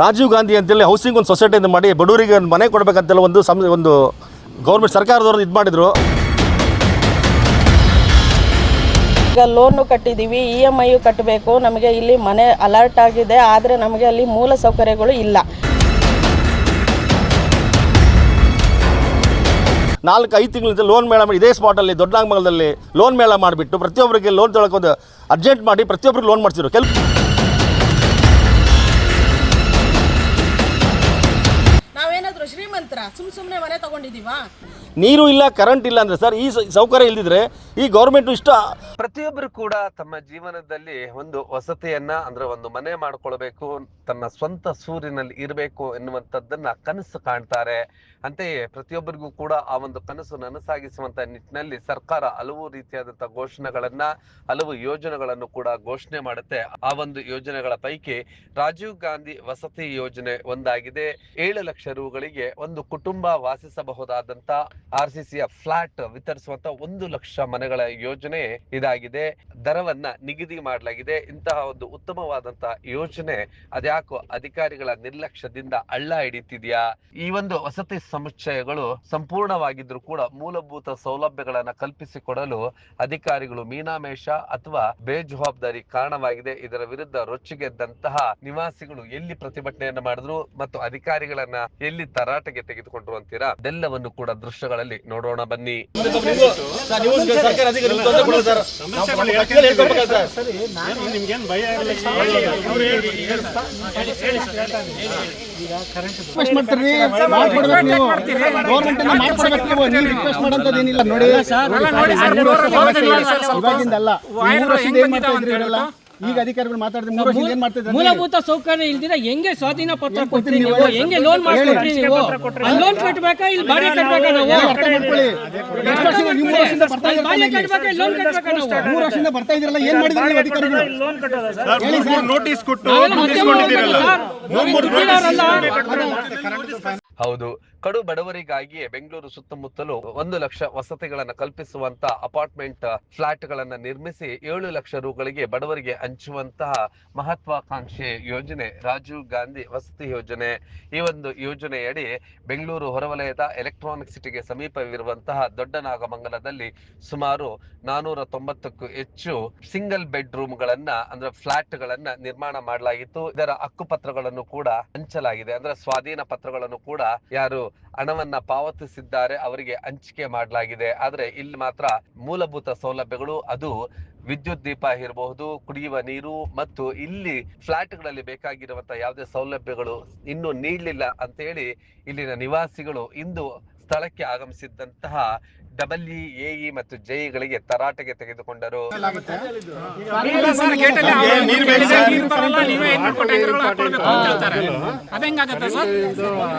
ರಾಜೀವ್ ಗಾಂಧಿ ಅಂತೇಳಿ ಹೌಸಿಂಗ್ ಒಂದು ಸೊಸೈಟಿಯಿಂದ ಅಂತ ಮಾಡಿ ಬಡವರಿಗೆ ಒಂದು ಮನೆ ಕೊಡಬೇಕಂತೆಲ್ಲ ಒಂದು ಸಂ ಒಂದು ಗೌರ್ಮೆಂಟ್ ಸರ್ಕಾರದವ್ರದ್ದು ಇದು ಮಾಡಿದರು. ಈಗ ಲೋನು ಕಟ್ಟಿದ್ದೀವಿ ಇ ಎಂ ಐಯು ಕಟ್ಟಬೇಕು ನಮಗೆ ಇಲ್ಲಿ ಮನೆ ಅಲರ್ಟ್ ಆಗಿದೆ ಆದರೆ ನಮಗೆ ಅಲ್ಲಿ ಮೂಲ ಸೌಕರ್ಯಗಳು ಇಲ್ಲ. ನಾಲ್ಕು ಐದು ತಿಂಗಳಿಂದ ಲೋನ್ ಮೇಳ ಮಾಡಿ ಇದೇ ಸ್ಪಾಟಲ್ಲಿ ದೊಡ್ಡನಾಗಮಂಗಲದಲ್ಲಿ ಲೋನ್ ಮೇಳ ಮಾಡಿಬಿಟ್ಟು ಪ್ರತಿಯೊಬ್ಬರಿಗೆ ಲೋನ್ ತೊಗೊಳಕ್ಕೆ ಒಂದು ಅರ್ಜೆಂಟ್ ಮಾಡಿ ಪ್ರತಿಯೊಬ್ಬರಿಗೆ ಲೋನ್ ಮಾಡಿಸಿದ್ರು. ಕೆಲ ಸುಮ್ ಸುಮ್ಮನೆ ಮನೆ ತಗೊಂಡಿದ್ದೀವಾ? ನೀರು ಇಲ್ಲ ಕರೆಂಟ್ ಇಲ್ಲ ಅಂದರೆ ಸರ್ ಈ ಸೌಕರ್ಯ ಇಲ್ದಿದ್ರೆ ಈ ಗೌರ್ಮೆಂಟ್ ಇಷ್ಟ. ಪ್ರತಿಯೊಬ್ಬರು ಕೂಡ ತಮ್ಮ ಜೀವನದಲ್ಲಿ ಒಂದು ವಸತಿಯನ್ನ, ಅಂದ್ರೆ ಒಂದು ಮನೆ ಮಾಡ್ಕೊಳ್ಬೇಕು, ತನ್ನ ಸ್ವಂತ ಸೂರಿನಲ್ಲಿ ಇರಬೇಕು ಎನ್ನುವಂಥದ್ದನ್ನ ಕನಸು ಕಾಣ್ತಾರೆ. ಅಂತೆಯೇ ಪ್ರತಿಯೊಬ್ಬರಿಗೂ ಕೂಡ ಆ ಒಂದು ಕನಸು ನನಸಾಗಿಸುವಂತ ನಿಟ್ಟಿನಲ್ಲಿ ಸರ್ಕಾರ ಹಲವು ರೀತಿಯಾದಂತಹ ಘೋಷಣೆಗಳನ್ನ, ಹಲವು ಯೋಜನೆಗಳನ್ನು ಕೂಡ ಘೋಷಣೆ ಮಾಡುತ್ತೆ. ಆ ಒಂದು ಯೋಜನೆಗಳ ಪೈಕಿ ರಾಜೀವ್ ಗಾಂಧಿ ವಸತಿ ಯೋಜನೆ ಒಂದಾಗಿದೆ. ಏಳು ಲಕ್ಷ ರೂಗಳಿಗೆ ಒಂದು ಕುಟುಂಬ ವಾಸಿಸಬಹುದಾದಂತ ಆರ್ ಸಿ ಸಿಯ ಫ್ಲಾಟ್ ವಿತರಿಸುವಂತ ಒಂದು ಲಕ್ಷ ಮನೆಗಳ ಯೋಜನೆ ಇದಾಗಿದೆ. ದರವನ್ನ ನಿಗದಿ ಮಾಡಲಾಗಿದೆ. ಇಂತಹ ಒಂದು ಉತ್ತಮವಾದಂತಹ ಯೋಜನೆ ಅದ್ಯಾಕೋ ಅಧಿಕಾರಿಗಳ ನಿರ್ಲಕ್ಷ್ಯದಿಂದ ಅಳ್ಳ ಹಿಡಿತಿದ್ಯಾ? ಈ ಒಂದು ವಸತಿ ಸಮುಚ್ಚಯಗಳು ಸಂಪೂರ್ಣವಾಗಿದ್ರು ಕೂಡ ಮೂಲಭೂತ ಸೌಲಭ್ಯಗಳನ್ನ ಕಲ್ಪಿಸಿಕೊಡಲು ಅಧಿಕಾರಿಗಳು ಮೀನಾಮೇಷ ಅಥವಾ ಬೇಜವಾಬ್ದಾರಿ ಕಾರಣವಾಗಿದೆ. ಇದರ ವಿರುದ್ಧ ರೊಚ್ಚಿಗೆದ್ದಂತಹ ನಿವಾಸಿಗಳು ಎಲ್ಲಿ ಪ್ರತಿಭಟನೆಯನ್ನ ಮಾಡಿದ್ರು ಮತ್ತು ಅಧಿಕಾರಿಗಳನ್ನ ಎಲ್ಲಿ ತರಾಟೆಗೆ ತೆಗೆದುಕೊಂಡ್ರು ಅಂತೀರಾ? ಅದೆಲ್ಲವನ್ನು ಕೂಡ ದೃಶ್ಯಗಳಲ್ಲಿ ನೋಡೋಣ ಬನ್ನಿ. ರಿಕ್ವೆಸ್ಟ್ ಮಾಡ್ತೀರಿ ಮಾಡ್ಕೊಡ್ಬೇಕು ನೀವು ಗೌರ್ಮೆಂಟ್ ಅನ್ನ ಮಾಡ್ಕೊಡ್ಬೇಕು ನೀವು ನೀವು ರಿಕ್ವೆಸ್ಟ್ ಮಾಡೋಂಥದ್ದು ಏನಿಲ್ಲ ನೋಡಿ. ಇವಾಗಿಂದಲ್ಲ ಮೂರು ಏನ್ ಮಾಡ್ತಾ ಇದ್ರಿ ಇವರೆಲ್ಲ ಈಗ ಅಧಿಕಾರಿಗಳು ಮಾತಾಡಿದ್ರೆ ಮೂರು ವರ್ಷದಿಂದ ಏನ್ ಮಾಡ್ತಾ ಮೂಲಭೂತ ಸೌಕರ್ಯ ಇಲ್ದಿರ ಹೆಂಗೆ ಸ್ವಾಧೀನ ಪತ್ರ ಕೊಟ್ರಿ ನೀವು? ಹೆಂಗೆ ಲೋನ್ ಮಾಡ್ಕೊಟ್ರಿ ನೀವು? ಲೋನ್ ಕಟ್ಬೇಕಾ? ಇಲ್ಲಿ ಬಾಡಿ ಕಟ್ಬೇಕಾ ನಾವು ಅರ್ಥ ಮಾಡ್ಕೊಳ್ಳಿ. ಎಷ್ಟು ವರ್ಷದಿಂದ ನೀವು ಮೂರು ವರ್ಷದಿಂದ ಬರ್ತಾ ಅಲ್ಲಿ ಬಾಡಿ ಕಟ್ಬೇಕಾ? ಲೋನ್ ಕಟ್ಬೇಕಾ ನಾವು? ಮೂರು ವರ್ಷದಿಂದ ಬರ್ತಾ ಇದ್ದೀರಲ್ಲ ಏನ್ ಮಾಡಿದ್ರಿ ನೀವು ಅಧಿಕಾರಿಗಳು? ಹೇಳಿ ಸರ್. ನೋಟಿಸ್ ಕೊಟ್ಟು ನೋಟಿಸ್ ವರ್ಗದಲ್ಲ ಸರ್. ನಾವು ಹೌದು. ಕಡು ಬಡವರಿಗಾಗಿಯೇ ಬೆಂಗಳೂರು ಸುತ್ತಮುತ್ತಲು ಒಂದು ಲಕ್ಷ ವಸತಿಗಳನ್ನು ಕಲ್ಪಿಸುವಂತ ಅಪಾರ್ಟ್ಮೆಂಟ್ ಫ್ಲಾಟ್ ಗಳನ್ನ ನಿರ್ಮಿಸಿ ಏಳು ಲಕ್ಷ ರೂಗಳಿಗೆ ಬಡವರಿಗೆ ಹಂಚುವಂತಹ ಮಹತ್ವಾಕಾಂಕ್ಷೆ ಯೋಜನೆ, ರಾಜೀವ್ ಗಾಂಧಿ ವಸತಿ ಯೋಜನೆ. ಈ ಒಂದು ಯೋಜನೆಯಡಿ ಬೆಂಗಳೂರು ಹೊರವಲಯದ ಎಲೆಕ್ಟ್ರಾನಿಕ್ ಸಿಟಿಗೆ ಸಮೀಪವಿರುವಂತಹ ದೊಡ್ಡನಾಗಮಂಗಲದಲ್ಲಿ ಸುಮಾರು ನಾನೂರ ತೊಂಬತ್ತಕ್ಕೂ ಹೆಚ್ಚು ಸಿಂಗಲ್ ಬೆಡ್ರೂಮ್ ಗಳನ್ನ ಅಂದ್ರೆ ಫ್ಲಾಟ್ ಗಳನ್ನ ನಿರ್ಮಾಣ ಮಾಡಲಾಗಿತ್ತು. ಇದರ ಹಕ್ಕುಪತ್ರಗಳನ್ನು ಕೂಡ ಹಂಚಲಾಗಿದೆ. ಅಂದ್ರೆ ಸ್ವಾಧೀನ ಪತ್ರಗಳನ್ನು ಕೂಡ ಯಾರು ಹಣವನ್ನ ಪಾವತಿಸಿದ್ದಾರೆ, ಅವರಿಗೆ ಹಂಚಿಕೆ ಮಾಡಲಾಗಿದೆ. ಆದ್ರೆ ಇಲ್ಲಿ ಮಾತ್ರ ಮೂಲಭೂತ ಸೌಲಭ್ಯಗಳು, ಅದು ವಿದ್ಯುತ್ ದೀಪ ಇರಬಹುದು, ಕುಡಿಯುವ ನೀರು ಮತ್ತು ಇಲ್ಲಿ ಫ್ಲಾಟ್ಗಳಲ್ಲಿ ಬೇಕಾಗಿರುವಂತಹ ಯಾವುದೇ ಸೌಲಭ್ಯಗಳು ಇನ್ನೂ ನೀಡಲಿಲ್ಲ ಅಂತ ಹೇಳಿ ಇಲ್ಲಿನ ನಿವಾಸಿಗಳು ಇಂದು ಸ್ಥಳಕ್ಕೆ ಆಗಮಿಸಿದ್ದಂತಹ ಡಬಲ್ಇ ಎಇ ಮತ್ತು ಜೆಇಗಳಿಗೆ ತರಾಟೆಗೆ ತೆಗೆದುಕೊಂಡರು.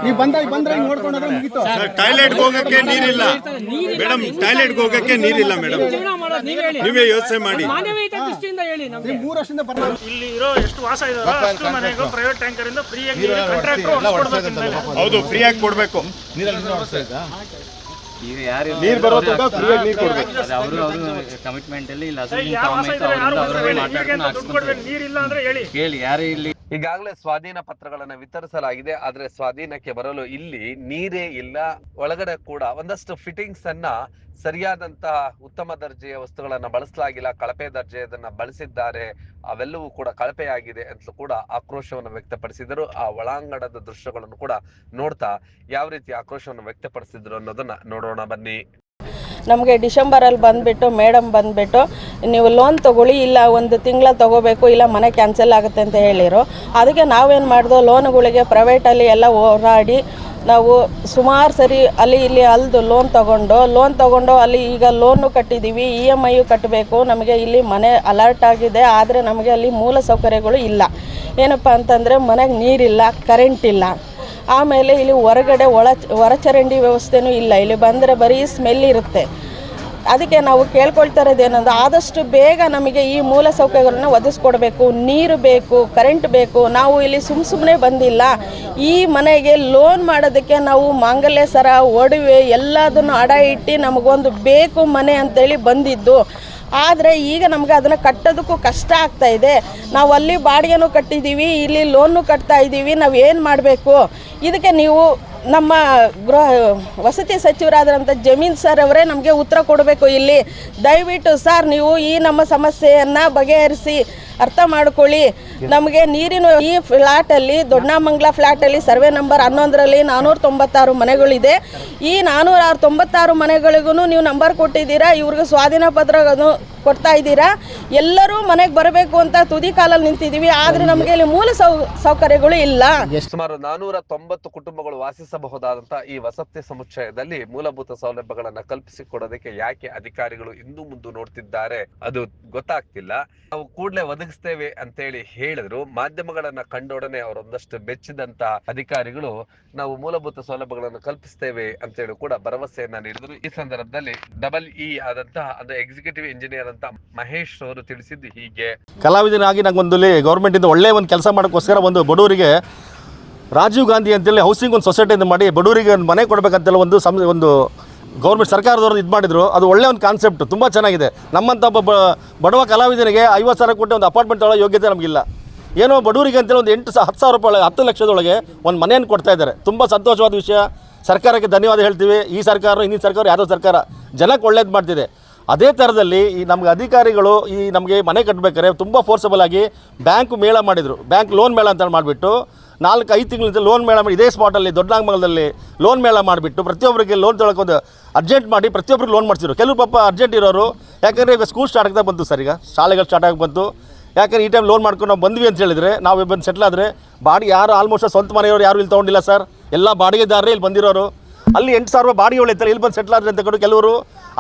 ನೀವು ಬಂದಾಗ ಬಂದ್ರೆ ಹಿಂಗ್ ನೋಡ್ಕೊಂಡು ಹೋದ್ರೆ ಟಾಯ್ಲೆಟ್ ಹೋಗಕ್ಕೆ ನೀರಿಲ್ಲ. ಮೇಡಮ್ ಟಾಯ್ಲೆಟ್ ಹೋಗಕ್ಕೆ ನೀರಿಲ್ಲ ಮೇಡಮ್ ಮಾಡೋದು ನೀವ್ ಹೇಳಿ. ನೀವೇ ಯೋಚನೆ ಮಾಡಿ. ಮಾನವೀಯತೆ ದೃಷ್ಟಿಯಿಂದ ಹೇಳಿ ನಮ್ಗೆ. ನೀವು ಮೂರು ವರ್ಷದಿಂದ ಬರ್ತಾ ಇಲ್ಲಿ. ಇರೋ ಎಷ್ಟು ವಾಸ ಇದಾರೋ ಅಷ್ಟು ಮನೆಗೂ ಪ್ರೈವೇಟ್ ಟ್ಯಾಂಕರ್ ಇಂದ ಫ್ರೀಯಾಗಿ ಕಾಂಟ್ರಾಕ್ಟರ್ ಕೊಡ್ಬೇಕು ಫ್ರೀ ಹೌದು ಫ್ರೀಯಾಗಿ ಕೊಡ್ಬೇಕು. ಈಗ ಯಾರು ನೀರ್ ಬರೋ ತನಕ ಫ್ರೀಯಾಗಿ ನೀರ್ ಕೊಡ್ಬೇಕು. ಅವರು ಅವರು ಕಮಿಟ್ಮೆಂಟ್ ಅಲ್ಲಿ ಇಲ್ಲ ನೀರಿಲ್ಲ ಅಂದ್ರೆ ಹೇಳಿ. ಕೇಳಿ ಯಾರು ಇಲ್ಲಿ ಈಗಾಗಲೇ ಸ್ವಾಧೀನ ಪತ್ರಗಳನ್ನು ವಿತರಿಸಲಾಗಿದೆ, ಆದ್ರೆ ಸ್ವಾಧೀನಕ್ಕೆ ಬರಲು ಇಲ್ಲಿ ನೀರೇ ಇಲ್ಲ. ಒಳಗಡೆ ಕೂಡ ಒಂದಷ್ಟು ಫಿಟ್ಟಿಂಗ್ಸ್ ಅನ್ನ ಸರಿಯಾದಂತಹ ಉತ್ತಮ ದರ್ಜೆಯ ವಸ್ತುಗಳನ್ನ ಬಳಸಲಾಗಿಲ್ಲ, ಕಳಪೆ ದರ್ಜೆಯದನ್ನ ಬಳಸಿದ್ದಾರೆ, ಅವೆಲ್ಲವೂ ಕೂಡ ಕಳಪೆಯಾಗಿದೆ ಅಂತಲೂ ಕೂಡ ಆಕ್ರೋಶವನ್ನು ವ್ಯಕ್ತಪಡಿಸಿದರು. ಆ ಒಳಾಂಗಣದ ದೃಶ್ಯಗಳನ್ನು ಕೂಡ ನೋಡ್ತಾ ಯಾವ ರೀತಿ ಆಕ್ರೋಶವನ್ನು ವ್ಯಕ್ತಪಡಿಸಿದ್ರು ಅನ್ನೋದನ್ನ ನೋಡೋಣ ಬನ್ನಿ. ನಮಗೆ ಡಿಸೆಂಬರಲ್ಲಿ ಬಂದುಬಿಟ್ಟು ಮೇಡಮ್ ಬಂದುಬಿಟ್ಟು, ನೀವು ಲೋನ್ ತೊಗೊಳ್ಳಿ, ಇಲ್ಲ ಒಂದು ತಿಂಗಳ ತೊಗೋಬೇಕು, ಇಲ್ಲ ಮನೆ ಕ್ಯಾನ್ಸಲ್ ಆಗುತ್ತೆ ಅಂತ ಹೇಳಿರು. ಅದಕ್ಕೆ ನಾವೇನು ಮಾಡಿದೋ ಲೋನುಗಳಿಗೆ ಪ್ರೈವೇಟಲ್ಲಿ ಎಲ್ಲ ಹೋರಾಡಿ, ನಾವು ಸುಮಾರು ಸರಿ ಅಲ್ಲಿ ಇಲ್ಲಿ ಅಲ್ದು ಲೋನ್ ತೊಗೊಂಡು ಲೋನ್ ತೊಗೊಂಡು ಅಲ್ಲಿ ಈಗ ಲೋನು ಕಟ್ಟಿದ್ದೀವಿ ಇ ಎಂ ಐಯು ಕಟ್ಟಬೇಕು ನಮಗೆ ಇಲ್ಲಿ ಮನೆ ಅಲರ್ಟ್ ಆಗಿದೆ, ಆದರೆ ನಮಗೆ ಅಲ್ಲಿ ಮೂಲ ಸೌಕರ್ಯಗಳು ಇಲ್ಲ. ಏನಪ್ಪ ಅಂತಂದರೆ ಮನೆಗೆ ನೀರಿಲ್ಲ ಕರೆಂಟ್ ಇಲ್ಲ. ಆಮೇಲೆ ಇಲ್ಲಿ ಹೊರಗಡೆ ಒಳ ಹೊರಚರಂಡಿ ವ್ಯವಸ್ಥೆನೂ ಇಲ್ಲ. ಇಲ್ಲಿ ಬಂದರೆ ಬರೀ ಸ್ಮೆಲ್ ಇರುತ್ತೆ. ಅದಕ್ಕೆ ನಾವು ಕೇಳ್ಕೊಳ್ತಾ ಇರೋದೇನಂದ್ರೆ ಆದಷ್ಟು ಬೇಗ ನಮಗೆ ಈ ಮೂಲ ಸೌಕರ್ಯಗಳನ್ನ ಒದಗಿಸ್ಕೊಡ್ಬೇಕು. ನೀರು ಬೇಕು ಕರೆಂಟ್ ಬೇಕು. ನಾವು ಇಲ್ಲಿ ಸುಮ್ಮ ಸುಮ್ಮನೆ ಬಂದಿಲ್ಲ. ಈ ಮನೆಗೆ ಲೋನ್ ಮಾಡೋದಕ್ಕೆ ನಾವು ಮಾಂಗಲ್ಯ ಸರ ಒಡವೆ ಎಲ್ಲದನ್ನು ಅಡ ಇಟ್ಟು ನಮಗೊಂದು ಬೇಕು ಮನೆ ಅಂತೇಳಿ ಬಂದಿದ್ದು. ಆದರೆ ಈಗ ನಮಗೆ ಅದನ್ನು ಕಟ್ಟೋದಕ್ಕೂ ಕಷ್ಟ ಆಗ್ತಾ ಇದೆ. ನಾವು ಅಲ್ಲಿ ಬಾಡಿಗೆನೂ ಕಟ್ಟಿದ್ದೀವಿ, ಇಲ್ಲಿ ಲೋನು ಕಟ್ತಾ ಇದ್ದೀವಿ, ನಾವು ಏನು ಮಾಡಬೇಕು? ಇದಕ್ಕೆ ನೀವು ನಮ್ಮ ಗೃಹ ವಸತಿ ಸಚಿವರಾದಂಥ ಜಮೀನ್ ಸರ್ ಅವರೇ ನಮಗೆ ಉತ್ತರ ಕೊಡಬೇಕು ಇಲ್ಲಿ. ದಯವಿಟ್ಟು ಸರ್, ನೀವು ಈ ನಮ್ಮ ಸಮಸ್ಯೆಯನ್ನು ಬಗೆಹರಿಸಿ. ಅರ್ಥ ಮಾಡ್ಕೊಳ್ಳಿ. ನಮಗೆ ನೀರಿನ ಈ ಫ್ಲ್ಯಾಟಲ್ಲಿ ದೊಡ್ಡಮಂಗ್ಲ ಅಲ್ಲಿ ಸರ್ವೆ ನಂಬರ್ ಹನ್ನೊಂದರಲ್ಲಿ ನಾನೂರ ತೊಂಬತ್ತಾರು ಮನೆಗಳಿದೆ. ಈ ನಾನ್ನೂರ ತೊಂಬತ್ತಾರು ಮನೆಗಳಿಗೂ ನೀವು ನಂಬರ್ ಕೊಟ್ಟಿದ್ದೀರಾ ಇವ್ರಿಗೆ ಸ್ವಾಧೀನ ಪತ್ರ ಕೊಡ್ತಾ ಇದ್ದೀರಾ. ಎಲ್ಲರೂ ಮನೆಗೆ ಬರಬೇಕು ಅಂತ ತುದಿ ಕಾಲಲ್ಲಿ ನಿಂತಿದ್ದೀವಿ. ಆದ್ರೆ ನಮಗೆ ಇಲ್ಲಿ ಮೂಲ ಸೌ ಸೌಕರ್ಯಗಳು ಇಲ್ಲ. ಸುಮಾರು ನಾನೂರ ತೊಂಬತ್ತು ಕುಟುಂಬಗಳು ವಾಸಿಸಬಹುದಾದಂತಹ ಈ ವಸತಿ ಸಮುಚ್ಚಯದಲ್ಲಿ ಮೂಲಭೂತ ಸೌಲಭ್ಯಗಳನ್ನ ಕಲ್ಪಿಸಿಕೊಡೋದಕ್ಕೆ ಯಾಕೆ ಅಧಿಕಾರಿಗಳು ಇಂದು ಮುಂದೆ ನೋಡ್ತಿದ್ದಾರೆ ಅದು ಗೊತ್ತಾಗ್ತಿಲ್ಲ. ನಾವು ಕೂಡಲೇ ಒದಗಿಸ್ತೇವೆ ಅಂತೇಳಿ ಹೇಳಿದ್ರು. ಮಾಧ್ಯಮಗಳನ್ನ ಕಂಡೊಡನೆ ಅವರೊಂದಷ್ಟು ಬೆಚ್ಚಿದಂತ ಅಧಿಕಾರಿಗಳು ನಾವು ಮೂಲಭೂತ ಸೌಲಭ್ಯಗಳನ್ನು ಕಲ್ಪಿಸ್ತೇವೆ ಅಂತೇಳಿ ಕೂಡ ಭರವಸೆಯನ್ನ ನೀಡಿದ್ರು. ಈ ಸಂದರ್ಭದಲ್ಲಿ ಡಬಲ್ ಇ ಆದಂತಹ, ಅಂದ್ರೆ ಎಕ್ಸಿಕ್ಯೂಟಿವ್ ಇಂಜಿನಿಯರ್ ಅಂತ ಮಹೇಶ್ ಅವರು ತಿಳಿಸಿದ್ದು ಹೀಗೆ. ಕಲಾವಿದನಾಗಿ ನಂಗೊಂದು ಗೌರ್ಮೆಂಟಿಂದ ಒಳ್ಳೆಯ ಒಂದು ಕೆಲಸ ಮಾಡೋಕ್ಕೋಸ್ಕರ ಒಂದು ಬಡವರಿಗೆ ರಾಜೀವ್ ಗಾಂಧಿ ಅಂತೇಳಿ ಹೌಸಿಂಗ್ ಒಂದು ಸೊಸೈಟಿಯಿಂದ ಮಾಡಿ ಬಡವರಿಗೆ ಒಂದು ಮನೆ ಕೊಡಬೇಕಂತೆಲ್ಲ ಒಂದು ಸಂ ಒಂದು ಗೌರ್ಮೆಂಟ್ ಸರ್ಕಾರದವ್ರು ಇದು ಮಾಡಿದ್ರು, ಅದು ಒಳ್ಳೆ ಒಂದು ಕಾನ್ಸೆಪ್ಟ್ ತುಂಬ ಚೆನ್ನಾಗಿದೆ. ನಮ್ಮಂಥ ಒಬ್ಬ ಬಡವ ಕಲಾವಿದನಿಗೆ ಐವತ್ತು ಸಾವಿರ ಕೊಟ್ಟು ಒಂದು ಅಪಾರ್ಟ್ಮೆಂಟ್ ತೊಗೊಳ್ಳೋ ಯೋಗ್ಯತೆ ನಮಗಿಲ್ಲ. ಏನೋ ಬಡವರಿಗೆ ಅಂತೇಳಿ ಒಂದು ಎಂಟು ಸಾ, ಹತ್ತು ಸಾವಿರ ರೂಪಾಯಿ ಒಳಗೆ, ಹತ್ತು ಲಕ್ಷದೊಳಗೆ ಒಂದು ಮನೆಯನ್ನು ಕೊಡ್ತಾ ಇದ್ದಾರೆ. ತುಂಬ ಸಂತೋಷವಾದ ವಿಷಯ. ಸರ್ಕಾರಕ್ಕೆ ಧನ್ಯವಾದ ಹೇಳ್ತೀವಿ. ಈ ಸರ್ಕಾರ, ಹಿಂದಿನ ಸರ್ಕಾರ, ಯಾವುದೋ ಸರ್ಕಾರ ಜನಕ್ಕೆ ಒಳ್ಳೇದು ಮಾಡ್ತಿದೆ. ಅದೇ ಥರದಲ್ಲಿ ಈ ನಮ್ಗೆ ಅಧಿಕಾರಿಗಳು ಈ ನಮಗೆ ಮನೆ ಕಟ್ಟಬೇಕಾದ್ರೆ ತುಂಬ ಫೋರ್ಸಬಲ್ ಆಗಿ ಬ್ಯಾಂಕ್ ಮೇಳ ಮಾಡಿದರು. ಬ್ಯಾಂಕ್ ಲೋನ್ ಮೇಳ ಅಂತ ಮಾಡಿಬಿಟ್ಟು ನಾಲ್ಕು, ಐದು ತಿಂಗಳಿಂದ ಲೋನ್ ಮೇಳ ಮಾಡಿ, ಇದೇ ಸ್ಪಾಟಲ್ಲಿ ದೊಡ್ಡನಾಗಮಂಗಲದಲ್ಲಿ ಲೋನ್ ಮೇಳ ಮಾಡಿಬಿಟ್ಟು ಪ್ರತಿಯೊಬ್ಬರಿಗೆ ಲೋನ್ ತೊಳ್ಕೊಂಡು ಅರ್ಜೆಂಟ್ ಮಾಡಿ ಪ್ರತಿಯೊಬ್ಬರಿಗೆ ಲೋನ್ ಮಾಡಿಸಿದ್ರು. ಕೆಲವು ಪಾಪ ಅರ್ಜೆಂಟ್ ಇರೋರು, ಯಾಕಂದರೆ ಈಗ ಸ್ಕೂಲ್ ಸ್ಟಾರ್ಟ್ ಆಗ್ತಾ ಬಂತು ಸರ್ ಈಗ. ಶಾಲೆಗಳು ಸ್ಟಾರ್ಟ್ ಆಗಿ ಬಂತು. ಯಾಕಂದರೆ ಈ ಟೈಮ್ ಲೋನ್ ಮಾಡ್ಕೊಂಡು ನಾವು ಬಂದ್ವಿ ಅಂತ ಹೇಳಿದರೆ, ನಾವು ಬಂದು ಸೆಟ್ಲ್ ಆದರೆ ಬಾಡಿ ಯಾರು ಆಲ್ಮೋಸ್ಟ್ ಸ್ವಂತ ಮನೆಯವರು ಯಾರು ಇಲ್ಲಿ ತೊಗೊಂಡಿಲ್ಲ ಸರ್. ಎಲ್ಲ ಬಾಡಿಗೆದಾರರೇ ಇಲ್ಲಿ ಬಂದಿರೋರು. ಅಲ್ಲಿ ಎಂಟು ಸಾವಿರ ಬಾಡಿಗೆ ಉಳಿತಾರೆ ಇಲ್ಲಿ ಬಂದು ಸೆಟ್ಲ್ ಆದರೆ ಅಂತ ಕೊಡು ಕೆಲವರು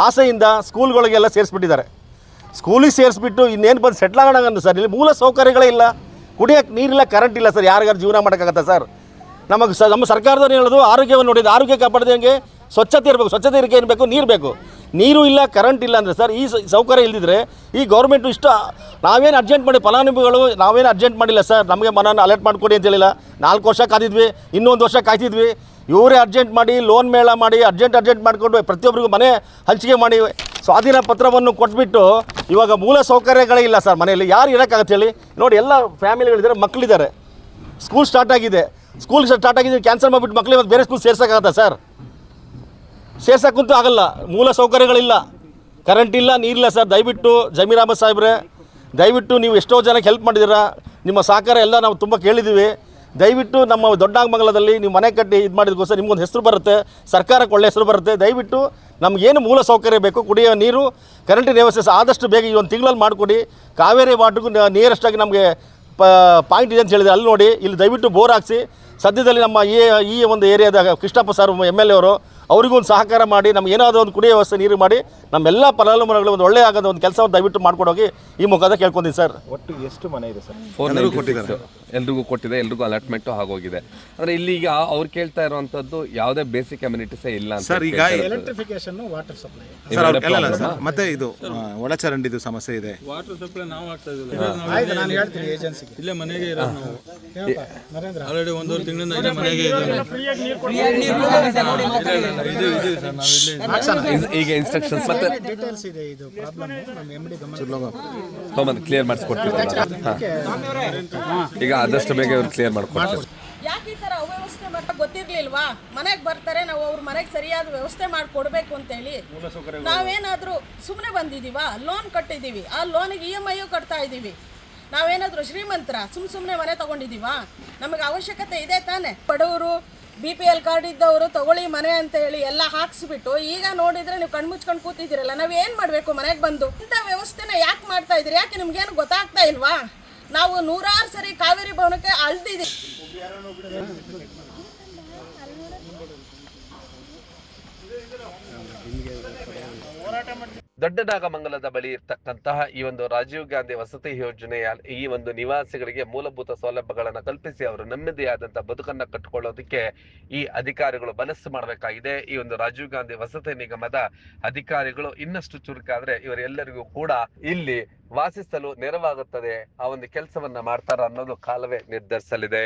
ಆಸೆಯಿಂದ ಸ್ಕೂಲ್ಗಳಿಗೆಲ್ಲ ಸೇರಿಸ್ಬಿಟ್ಟಿದ್ದಾರೆ. ಸ್ಕೂಲಿಗೆ ಸೇರಿಸ್ಬಿಟ್ಟು ಇನ್ನೇನು ಬಂದು ಸೆಟ್ಲ್ ಆಗೋಣ ಸರ್. ಇಲ್ಲಿ ಮೂಲ ಸೌಕರ್ಯಗಳೇ ಇಲ್ಲ. ಕುಡಿಯೋಕ್ಕೆ ನೀರಿಲ್ಲ ಕರೆಂಟ್ ಇಲ್ಲ ಸರ್. ಯಾರಿಗಾರು ಜೀವನ ಮಾಡೋಕ್ಕಾಗತ್ತಾ ಸರ್? ನಮಗೆ ಸ ನಮ್ಮ ಸರ್ಕಾರದವ್ರು ಹೇಳೋದು, ಆರೋಗ್ಯವನ್ನು ನೋಡಿದ್ದು ಆರೋಗ್ಯ ಕಾಪಾಡ್ದಂಗೆ ಸ್ವಚ್ಛತೆ ಇರಬೇಕು. ಸ್ವಚ್ಛತೆ ಇರಕ್ಕೆ ಏನು ಬೇಕು? ನೀರು ಬೇಕು. ನೀರು ಇಲ್ಲ ಕರೆಂಟ್ ಇಲ್ಲ ಅಂದರೆ ಸರ್, ಈ ಸೌಕರ್ಯ ಇಲ್ಲದಿದ್ರೆ ಈ ಗೌರ್ಮೆಂಟು ಇಷ್ಟು ನಾವೇನು ಅರ್ಜೆಂಟ್ ಮಾಡಿ ಫಲಾನುಭವಿಗಳು, ನಾವೇನು ಅರ್ಜೆಂಟ್ ಮಾಡಿಲ್ಲ ಸರ್. ನಮಗೆ ಮನನ ಅಲರ್ಟ್ ಮಾಡಿಕೊಡಿ ಅಂತ ಹೇಳಿಲ್ಲ. ನಾಲ್ಕು ವರ್ಷ ಕಾದಿದ್ವಿ, ಇನ್ನೊಂದು ವರ್ಷ ಕಾಯ್ತಿದ್ವಿ. ಇವರೇ ಅರ್ಜೆಂಟ್ ಮಾಡಿ ಲೋನ್ ಮೇಳ ಮಾಡಿ ಅರ್ಜೆಂಟ್ ಅರ್ಜೆಂಟ್ ಮಾಡಿಕೊಂಡು ಪ್ರತಿಯೊಬ್ಬರಿಗೂ ಮನೆ ಹಂಚಿಕೆ ಮಾಡಿ. ಸ್ವಾಧೀನ ಪತ್ರವನ್ನು ಕೊಟ್ಬಿಟ್ಟು ಇವಾಗ ಮೂಲ ಸೌಕರ್ಯಗಳೇ ಇಲ್ಲ ಸರ್ ಮನೆಯಲ್ಲಿ. ಯಾರು ಇರೋಕ್ಕಾಗತ್ತೆ ಹೇಳಿ? ನೋಡಿ, ಎಲ್ಲ ಫ್ಯಾಮಿಲಿಗಳಿದ್ದಾರೆ ಮಕ್ಕಳಿದ್ದಾರೆ ಸ್ಕೂಲ್ ಸ್ಟಾರ್ಟ್ ಆಗಿದೆ. ಸ್ಕೂಲ್ ಸ್ಟಾರ್ಟ್ ಆಗಿದೆ ಕ್ಯಾನ್ಸಲ್ ಮಾಡಿಬಿಟ್ಟು ಮಕ್ಕಳಿಗೆ ಮತ್ತು ಬೇರೆ ಸ್ಕೂಲ್ ಸೇರ್ಸೋಕ್ಕಾಗತ್ತಾ ಸರ್? ಸೇರ್ಸೋಕ್ಕಂತೂ ಆಗಲ್ಲ. ಮೂಲ ಸೌಕರ್ಯಗಳಿಲ್ಲ. ಕರೆಂಟ್ ಇಲ್ಲ, ನೀರಿಲ್ಲ ಸರ್. ದಯವಿಟ್ಟು ಜಮೀರ್ ಸಾಹೇಬ್ರೆ, ದಯವಿಟ್ಟು ನೀವು ಎಷ್ಟೋ ಜನಕ್ಕೆ ಹೆಲ್ಪ್ ಮಾಡಿದ್ದೀರಾ. ನಿಮ್ಮ ಸಹಕಾರ ಎಲ್ಲ ನಾವು ತುಂಬ ಕೇಳಿದ್ದೀವಿ. ದಯವಿಟ್ಟು ನಮ್ಮ ದೊಡ್ಡಮಂಗಲದಲ್ಲಿ ನೀವು ಮನೆ ಕಟ್ಟಿ ಇದು ಮಾಡಿದಕ್ಕೋಸ್ಕರ ನಿಮ್ಗೊಂದು ಹೆಸರು ಬರುತ್ತೆ. ಸರ್ಕಾರಕ್ಕೆ ಒಳ್ಳೆ ಹೆಸರು ಬರುತ್ತೆ. ದಯವಿಟ್ಟು ನಮಗೇನು ಮೂಲ ಸೌಕರ್ಯ ಬೇಕು? ಕುಡಿಯೋ ನೀರು ಕರೆಂಟಿನ ವ್ಯವಸ್ಥೆ ಆದಷ್ಟು ಬೇಗ ಈ ಒಂದು ತಿಂಗಳಲ್ಲಿ ಮಾಡಿಕೊಡಿ. ಕಾವೇರಿ ವಾಟ್ರಿಗೂ ನಿಯರೆಸ್ಟಾಗಿ ನಮಗೆ ಪಾಯಿಂಟ್ ಇದೆ ಅಂತ ಹೇಳಿದೆ ಅಲ್ಲಿ ನೋಡಿ. ಇಲ್ಲಿ ದಯವಿಟ್ಟು ಬೋರ್ ಹಾಕ್ಸಿ. ಸದ್ಯದಲ್ಲಿ ನಮ್ಮ ಈ ಈ ಒಂದು ಏರಿಯಾದಾಗ Krishnappa sir M L A ಅವರು ಅವರಿಗೂ ಒಂದು ಸಹಕಾರ ಮಾಡಿ ನಮ್ಗೆ ಏನಾದರೂ ಒಂದು ಕುಡಿಯೋ ವ್ಯವಸ್ಥೆ ನೀರು ಮಾಡಿ ನಮ್ಮೆಲ್ಲ ಫಲಾನುಭವಿಗಳು ಒಂದು ಒಳ್ಳೆಯ ಆಗೋದು ಒಂದು ಕೆಲಸವನ್ನು ದಯವಿಟ್ಟು ಮಾಡ್ಕೊಡೋಗಿ ಈ ಮುಖದ ಕೇಳ್ಕೊಂತೀನಿ ಸರ್. ಒಟ್ಟು ಎಷ್ಟು ಮನೆ ಇದೆ ಸರ್? ಫೋರ್ ಎಲ್ರಿಗೂ ಕೊಟ್ಟಿದೆ ಎಲ್ರಿಗೂ ಅಲಾಟ್ಮೆಂಟು ಆಗೋಗಿದೆ. ಅಂದರೆ ಇಲ್ಲಿ ಈಗ ಅವ್ರು ಕೇಳ್ತಾ ಇರುವಂಥದ್ದು ಯಾವುದೇ ಬೇಸಿಕ್ ಅಮ್ಯುನಿಟೀಸೇ ಇಲ್ಲ ಅಂತ ಸರ್, ಈಗ. ಎಲೆಕ್ಟ್ರಿಫಿಕೇಶನ್ ವಾಟರ್ ಸಪ್ಲೈ ಸರ್ ಅವ್ರು ಅಲ್ಲಲ್ಲ ಸರ್. ಮತ್ತೆ ಇದು ಆ, ಒಳಚರಂಡಿದು ಸಮಸ್ಯೆ ಇದೆ. ವಾಟರ್ ಸಪ್ಲೈ ನಾವು ಆಗ್ತಾ ಇದ್ದೀವಿ ಆಯ್ತು ನಾನು ಹೇಳ್ತೀನಿ ಏಜೆನ್ಸಿಗೆ ಇಲ್ಲೇ ಮನೆಗೆ ಇರೋದು ನಾವು. ಏನಪ್ಪ ನರೇಂದ್ರ. ಆಲ್ರೆಡಿ ಒಂದೂವರೆ ತಿಂಗಳಿಂದ ಇಲ್ಲೇ ಮನೆಗೆ ಇದ್ದೀವಿ ಫ್ರೀಯಾಗಿ ನೀರು ಕೊಡ್ತಾರೆ. ಇದು ಇದು ಸರ್ ನಾವು ಇಲ್ಲೇ ಈಗ- ಇನ್ಸ್ಟ್ರಕ್ಷನ್ಸ್ ಮತ್ತೆ ಡೀಟೇಲ್ಸ್ ಇದೆ ಇದು ಪ್ರಾಬ್ಲಮ್ ನಮ್ಮ ಎಂ ಡಿ ಗಮನ ಕ್ಲಿಯರ್ ಮಾಡಿಸ್ಕೊಡ್ತೀವಿ ಈಗ ಆದಷ್ಟು ಬೇಗ ಇವ್ರು ಕ್ಲಿಯರ್ ಮಾಡ್ಕೊಡ್ತಾರೆ. ಯಾಕೆ ಈ ಥರ ಅವ್ಯವಸ್ಥೆ ಮಾಡ್ತಾ ಗೊತ್ತಿರ್ಲಿಲ್ವಾ? ಮನೆಗೆ ಬರ್ತಾರೆ ನಾವು ಅವ್ರ ಮನೆಗೆ ಸರಿಯಾದ ವ್ಯವಸ್ಥೆ ಮಾಡಿ ಕೊಡಬೇಕು ಅಂತೇಳಿ ನಾವೇನಾದರೂ ಸುಮ್ಮನೆ ಬಂದಿದ್ದೀವಾ ಲೋನ್ ಕಟ್ಟಿದ್ದೀವಿ ಆ ಲೋನಿಗೆ ಇ ಎಂ ಐಯು ಕಟ್ತಾ ಇದ್ದೀವಿ ನಾವೇನಾದರೂ ಶ್ರೀಮಂತರ, ಸುಮ್ ಸುಮ್ಮನೆ ಮನೆ ತಗೊಂಡಿದ್ದೀವಾ ನಮಗೆ ಅವಶ್ಯಕತೆ ಇದೆ ತಾನೆ. ಬಡವರು ಬಿ ಪಿ ಎಲ್ ಕಾರ್ಡ್ ಇದ್ದವರು ತಗೊಳ್ಳಿ ಮನೆ ಅಂತ ಹೇಳಿ ಎಲ್ಲ ಹಾಕ್ಸ್ಬಿಟ್ಟು ಈಗ ನೋಡಿದ್ರೆ ನೀವು ಕಣ್ಮುಚ್ಕೊಂಡು ಕೂತಿದ್ದೀರಲ್ಲ ನಾವು ಏನು ಮಾಡಬೇಕು ಮನೆಗೆ ಬಂದು? ಇಂಥ ವ್ಯವಸ್ಥೆನ ಯಾಕೆ ಮಾಡ್ತಾ ಇದ್ದೀರಿ? ಯಾಕೆ ನಿಮ್ಗೇನು ಗೊತ್ತಾಗ್ತಾ ಇಲ್ವಾ? ನಾವು ನೂರಾರು ಸರಿ ಕಾವೇರಿ ಭವನಕ್ಕೆ ಅಳ್ದಿದ್ದೀವಿ. ದೊಡ್ಡನಾಗಮಂಗಲದ ಬಳಿ ಇರ್ತಕ್ಕಂತಹ ಈ ಒಂದು ರಾಜೀವ್ ಗಾಂಧಿ ವಸತಿ ಯೋಜನೆಯ ಈ ಒಂದು ನಿವಾಸಿಗಳಿಗೆ ಮೂಲಭೂತ ಸೌಲಭ್ಯಗಳನ್ನು ಕಲ್ಪಿಸಿ ಅವರು ನೆಮ್ಮದಿಯಾದಂತಹ ಬದುಕನ್ನ ಕಟ್ಟಿಕೊಳ್ಳೋದಕ್ಕೆ ಈ ಅಧಿಕಾರಿಗಳು ಮನಸ್ಸು ಮಾಡಬೇಕಾಗಿದೆ. ಈ ಒಂದು ರಾಜೀವ್ ಗಾಂಧಿ ವಸತಿ ನಿಗಮದ ಅಧಿಕಾರಿಗಳು ಇನ್ನಷ್ಟು ಚುರುಕಾದ್ರೆ ಇವರೆಲ್ಲರಿಗೂ ಕೂಡ ಇಲ್ಲಿ ವಾಸಿಸಲು ನೆರವಾಗುತ್ತದೆ. ಆ ಒಂದು ಕೆಲಸವನ್ನ ಮಾಡ್ತಾರ ಅನ್ನೋದು ಕಾಲವೇ ನಿರ್ಧರಿಸಲಿದೆ.